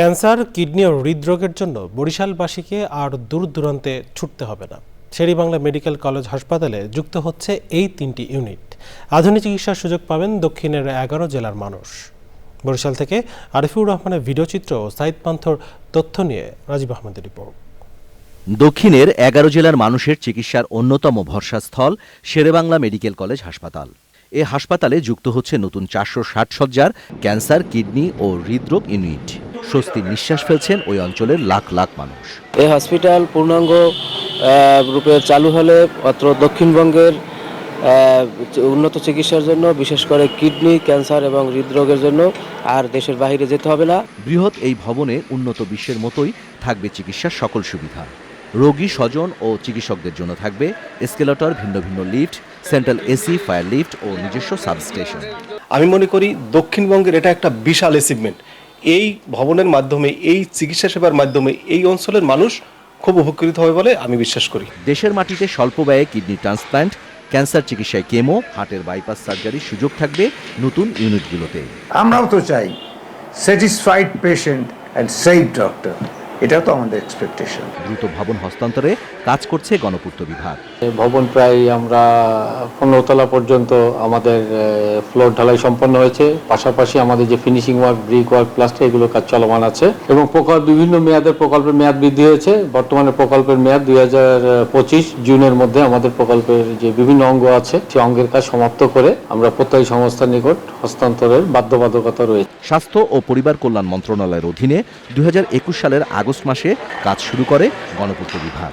Cancer, kidney ও হৃদরোগের জন্য বরিশালবাসীকে আর দূর দূরান্তে ছুটতে হবে না। শেরিবাংলা মেডিকেল কলেজ হাসপাতালে যুক্ত হচ্ছে এই তিনটি ইউনিট। আধুনিক চিকিৎসার সুযোগ পাবেন দক্ষিণের এগারো জেলার মানুষ। বরিশাল থেকে আরিফুর রহমানের ভিডিওচিত্র ও সাইদ পান্থর তথ্য নিয়ে রাজীব আহমেদের রিপোর্ট। দক্ষিণের এগারো জেলার মানুষের চিকিৎসার অন্যতম ভরসাস্থল শেরেবাংলা মেডিকেল কলেজ হাসপাতাল। এ হাসপাতালে যুক্ত হচ্ছে নতুন চারশো ষাট সজ্জার ক্যান্সার, কিডনি ও হৃদরোগ ইউনিট। স্বস্তির নিঃশ্বাস ফেলছেন ওই অঞ্চলের লাখ লাখ মানুষ। এই হসপিটাল পূর্ণাঙ্গ রূপে চালু হলে অত্র দক্ষিণবঙ্গের উন্নত চিকিৎসার জন্য বিশেষ করে কিডনি ক্যান্সার এবং হৃদরোগের জন্য আর দেশের বাইরে যেতে হবে না। বৃহৎ এই ভবনে উন্নত বিশ্বের মতোই থাকবে চিকিৎসার সকল সুবিধা। রোগী স্বজন ও চিকিৎসকদের জন্য থাকবে এসকেলেটর ভিন্ন ভিন্ন lift central AC fire lift ও নিজস্ব সাবস্টেশন। আমি মনে করি দক্ষিণবঙ্গের এটা একটা বিশাল অ্যাচিভমেন্ট এই ভবনের মাধ্যমে এই চিকিৎসা সেবার মাধ্যমে এই অঞ্চলের মানুষ খুব উপকৃত হবে বলে আমি বিশ্বাস করি। দেশের মাটিতে স্বল্প ব্যয়ে কিডনি ট্রান্সপ্ল্যান্ট ক্যান্সার চিকিৎসায় কেমো হার্টের বাইপাস সার্জারির সুযোগ থাকবে নতুন ইউনিটগুলোতে। আমরাও তো চাই satisfied patient and safe doctor এটাও তো আমাদের এক্সপেকটেশন দ্রুত ভবন হস্তান্তরে কাজ করছে গণপূর্ত বিভাগ। ভবন প্রায় আমরা পনেরো তলা পর্যন্ত আমাদের ফ্লোর ঢালাই সম্পন্ন হয়েছে। পাশাপাশি আমাদের যে finishing work brick work plaster এগুলো কাজ চলমান আছে। এবং প্রকল্প বিভিন্ন মেয়াদের প্রকল্পের মেয়াদ বৃদ্ধি হয়েছে। বর্তমানে প্রকল্পের মেয়াদ দুই জুনের মধ্যে আমাদের প্রকল্পের যে বিভিন্ন অঙ্গ আছে সেই অঙ্গের কাজ সমাপ্ত করে আমরা প্রত্যয় সংস্থার নিকট হস্তান্তরের বাধ্যবাধকতা রয়েছে। স্বাস্থ্য ও পরিবার কল্যাণ মন্ত্রণালয়ের অধীনে দুই হাজার একুশ সালের আগস্ট মাসে কাজ শুরু করে গণপূর্ত বিভাগ।